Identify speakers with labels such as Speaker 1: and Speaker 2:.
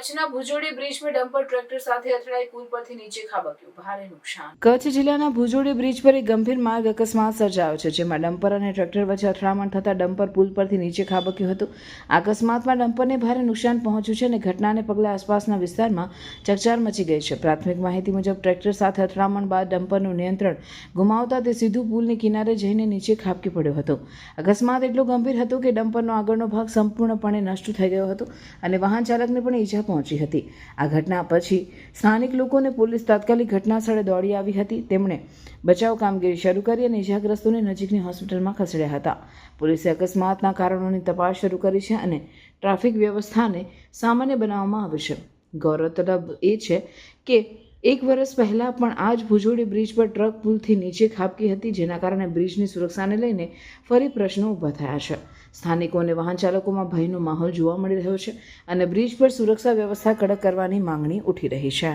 Speaker 1: કચ્છના ભુજોડી બ્રિજ પર dumper tractor સાથે અથડાઈ પુલ પરથી નીચે ખાબક્યું. ભારે નુકસાન.
Speaker 2: કચ્છ જિલ્લાના ભુજોડી બ્રિજ પર એક ગંભીર માર્ગ અકસ્માત સર્જાયો છે, જેમાં ડમ્પર અને ટ્રેક્ટર વચ્ચે અથડામણ થતાં ડમ્પર પુલ પરથી નીચે ખાબક્યું હતું. આ અકસ્માતમાં ડમ્પરને ભારે નુકસાન પહોંચ્યું છે અને ઘટનાને પગલે આસપાસના વિસ્તારમાં ચકચાર મચી ગઈ છે. પ્રાથમિક માહિતી મુજબ ટ્રેક્ટર સાથે અથડામણ બાદ ડમ્પરનું નિયંત્રણ ગુમાવતા તે સીધું પુલની કિનારે જઈને નીચે ખાબકી પડ્યો હતો. અકસ્માત એટલો ગંભીર હતો કે ડમ્પરનો આગળનો ભાગ સંપૂર્ણપણે નષ્ટ થઈ ગયો હતો અને વાહન ચાલકને પણ ઈજા પહોંચી હતી. આ ઘટના પછી સ્થાનિક લોકોને પોલીસ તાત્કાલિક ઘટના સ્થળે દોડી આવી હતી. તેમણે બચાવ કામગીરી શરૂ કરી અને ઇજાગ્રસ્તોને નજીકની હોસ્પિટલમાં ખસેડ્યા હતા. પોલીસે અકસ્માતના કારણોની તપાસ શરૂ કરી છે અને ટ્રાફિક વ્યવસ્થાને સામાન્ય બનાવવામાં આવી છે. ગૌરવતલબ એ છે કે એક વર્ષ પહેલાં પણ આ જ ભુજોડી બ્રિજ પર ટ્રક પુલથી નીચે ખાબકી હતી, જેના કારણે બ્રિજની સુરક્ષાને લઈને ફરી પ્રશ્નો ઊભા થયા છે. સ્થાનિકો અને વાહન ચાલકોમાં ભયનો માહોલ જોવા મળી રહ્યો છે અને બ્રિજ પર સુરક્ષા વ્યવસ્થા કડક કરવાની માંગણી ઉઠી રહી છે.